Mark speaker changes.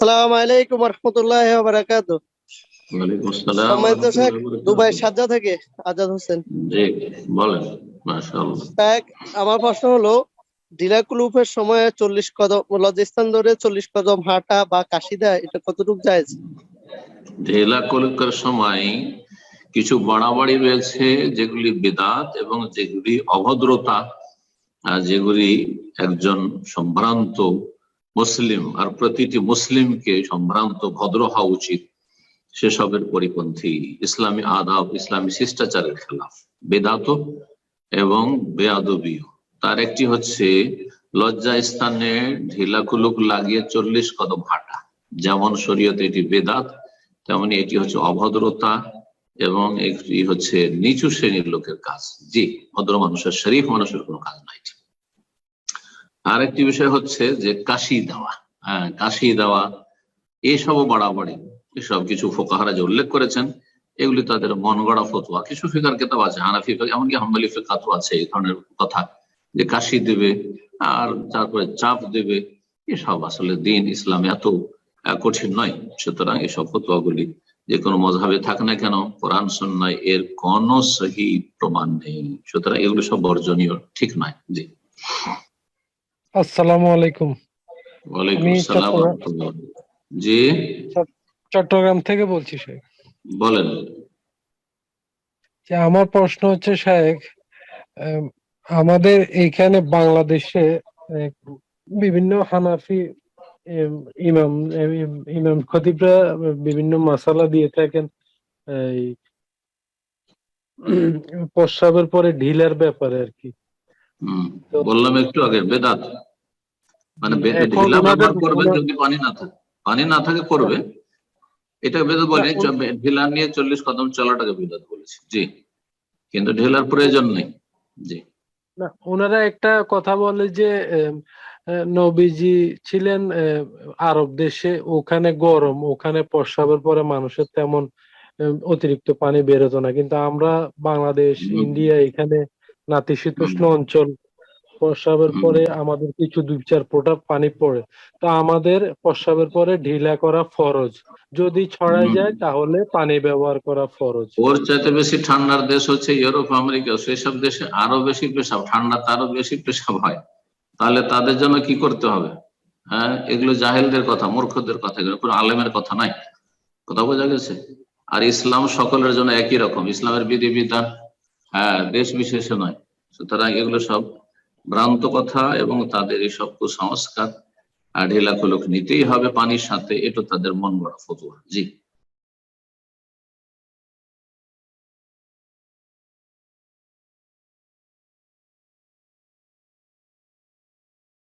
Speaker 1: সালাম আলাইকুম রহমতুল্লাহ বারাকাত
Speaker 2: আসসালাম
Speaker 1: দুবাই সাজ্জা থেকে আজাদ হোসেন।
Speaker 2: জি বলেন
Speaker 1: আমার প্রশ্ন হলো ডিলাকুলুফের সময় চল্লিশ কদম লজিস্তান ধরে চল্লিশ কদম হাঁটা বা কাশি দেয় এটা কতটুকু জায়েজ?
Speaker 2: ঢেলা কলকার সময় কিছু বাড়াবাড়ি রয়েছে যেগুলি বেদাত এবং যেগুলি অভদ্রতা যেগুলি একজন সম্ভ্রান্ত মুসলিম আর প্রতিটি মুসলিমকে সম্ভ্রান্ত, ভদ্র হওয়া উচিত সেসবের পরিপন্থী। ইসলামী আদাব, ইসলামী শিষ্টাচারের খেলাফ। বেদাত এবং বেয়াদবিও। তার একটি হচ্ছে, লজ্জা স্থানে ঢিলা কুলুক লাগিয়ে চল্লিশ কদম হাঁটা। যেমন শরীয়তে এটি বেদাত, তেমনি এটি হচ্ছে অভদ্রতা এবং একটি হচ্ছে নিচু শ্রেণির লোকের কাজ। জি, ভদ্র মানুষের, শরীফ মানুষের কোনো কাজ নাই। এটি। আর একটি বিষয় হচ্ছে যে কাশি দেওয়া হ্যাঁ কাশি দেওয়া, এসবও বাড়াবাড়ি। এসব কিছু ফোকাহারা যে উল্লেখ করেছেন, এগুলি তাদের মন গড়া ফতোয়া। কিছু ফিকার কেতাব আছে, হানাফি এমনকি হাম্বালি ফিকাতও আছে, এই ধরনের কথা। যে কাশি দেবে, আর তারপরে চাপ দেবে, এসব আসলে দিন ইসলাম এত কঠিন নয়। সুতরাং এসব ফতোয়াগুলি যে কোনো মজাবে থাক না কেন, কোরআন সন্ন্যায় এর কোন সহি প্রমাণ নেই। সুতরাং এগুলো সব বর্জনীয়, ঠিক নয়। জি।
Speaker 3: আসসালামু আলাইকুম।
Speaker 2: ওয়ালাইকুম আসসালাম জি?
Speaker 3: চট্টগ্রাম থেকে বলছি শেখ
Speaker 2: বলেন।
Speaker 3: যে আমার প্রশ্ন হচ্ছে শেখ আমাদের এইখানে বাংলাদেশে বিভিন্ন হানাফি ইমাম ইমাম খতিবরা বিভিন্ন মাসালা দিয়ে থাকেন এই প্রস্রাবের পরে ঢিলার ব্যাপারে আর কি।
Speaker 2: বললাম একটু আগে বেদাত। মানে ঢিলা ব্যবহার করবে যদি পানি না থাকে। পানি না থাকে করবে। এটা বেদাত বলে
Speaker 3: না, ওন-
Speaker 2: ঢিলা নিয়ে চল্লিশ কদম চলাটাকে বেদাত বলেছে। জি। কিন্তু ঢিলার প্রয়োজন নেই। জি।
Speaker 3: না ওনারা একটা কথা বলে যে নবীজি ছিলেন আরব দেশে ওখানে গরম ওখানে প্রস্রাবের পরে মানুষের তেমন অতিরিক্ত পানি বেরোতো না। কিন্তু আমরা বাংলাদেশ ইন্ডিয়া এখানে নাতিশীতোষ্ণ অঞ্চল প্রস্রাবের পরে আমাদের কিছু দুই চার ফোঁটা পানি পড়ে। তো আমাদের প্রস্রাবের পরে ঢিলা করা ফরজ। যদি ছড়ায় যায় তাহলে পানি ব্যবহার করা ফরজ।
Speaker 2: ওর চাইতে বেশি ঠান্ডার দেশ হচ্ছে ইউরোপ আমেরিকা। সেসব দেশে আরও বেশি পেশাব ঠান্ডা তারও বেশি পেশাব হয়। তাহলে তাদের জন্য কি করতে হবে? হ্যাঁ এগুলো জাহেলদের কথা মূর্খদের কথা এগুলো কোনো আলেমের কথা নাই। কথা বোঝা গেছে? আর ইসলাম সকলের জন্য একই রকম। ইসলামের বিধি বিধান হ্যাঁ দেশ বিশেষে নয়। সুতরাং এগুলো সব ভ্রান্ত কথা এবং তাদের এই সব কুসংস্কার। ঢিলাখুলুক নিতেই হবে পানির সাথে এটা তাদের মন গড়া ফতুয়া। জি।